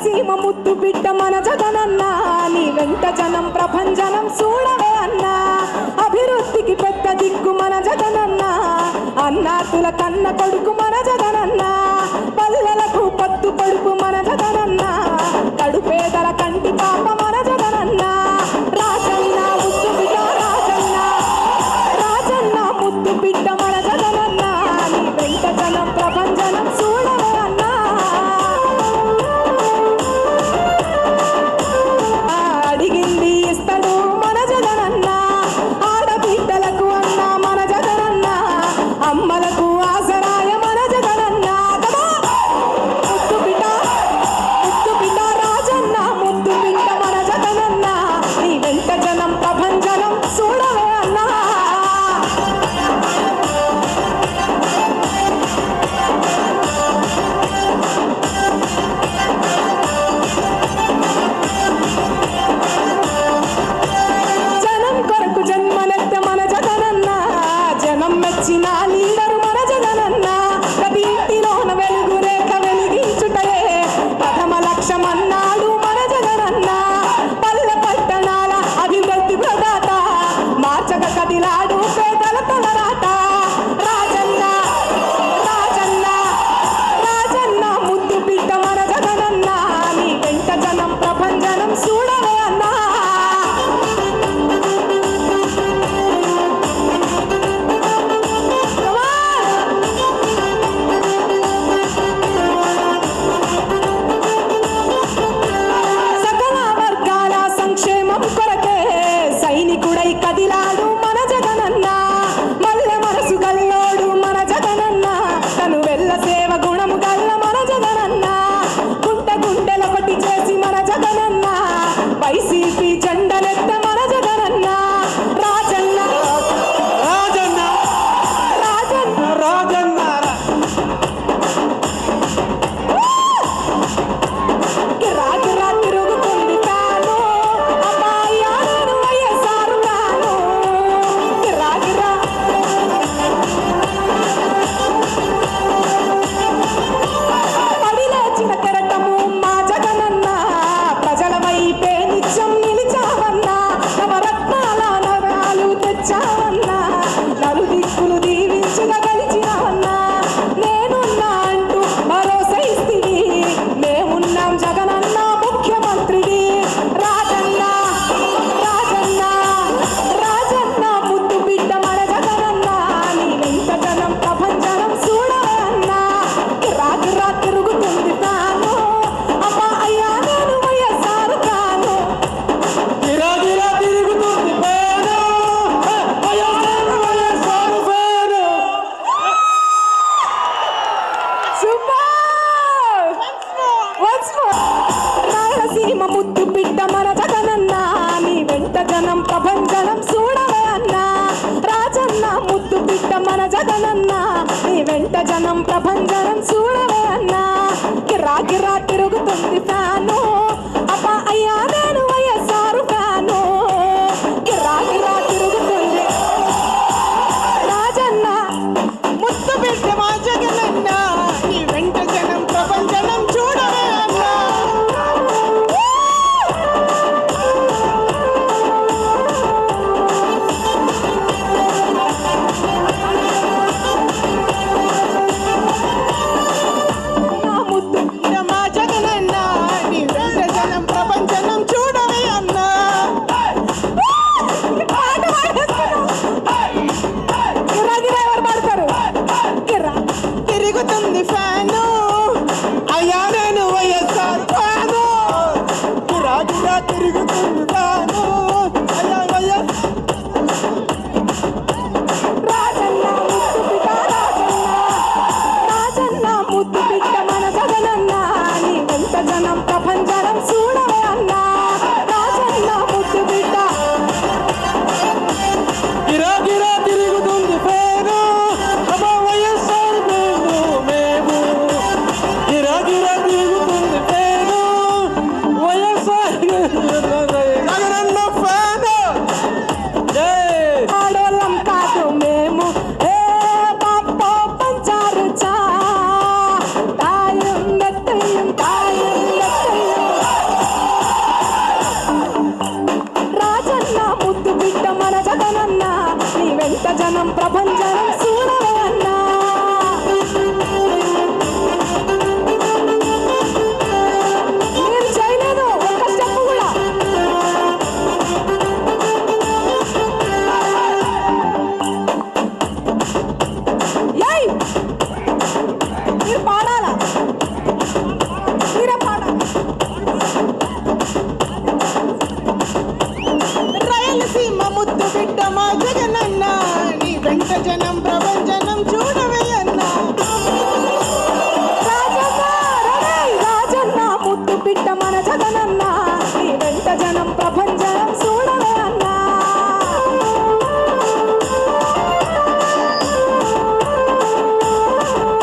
కోనసీమ ముద్దు బిడ్డ మన జగనన్నా నీ వెంట జనం ప్రపంచనం చూడవే అన్నా. అభివృద్ధికి పెద్ద దిక్కు మన జగనన్నా అన్నా తుల కన్న కొడుకు మన గల్లాడు మన జగనన్న. మల్ల మనసు గల్లోడు మన జగనన్న. తను వెళ్ళ సేవ గుణము గల్ల మన జగనన్న. గుంట గుండెలొకటి చేసి మన జగనన్న. వైసి జనం చూడవే అన్నా రాజన్న ముద్దు పిట్ట మన జగనన్న నీ వెంట జనం ప్రభంజనం చూడవే అన్నా తిరుగుతుంది ఫ్యాన్ రాజన్న ముద్దు బిడ్డ మన జగనన్న. నీ జనం ప్రపంచం చూడ পিঠটা মারা যাবে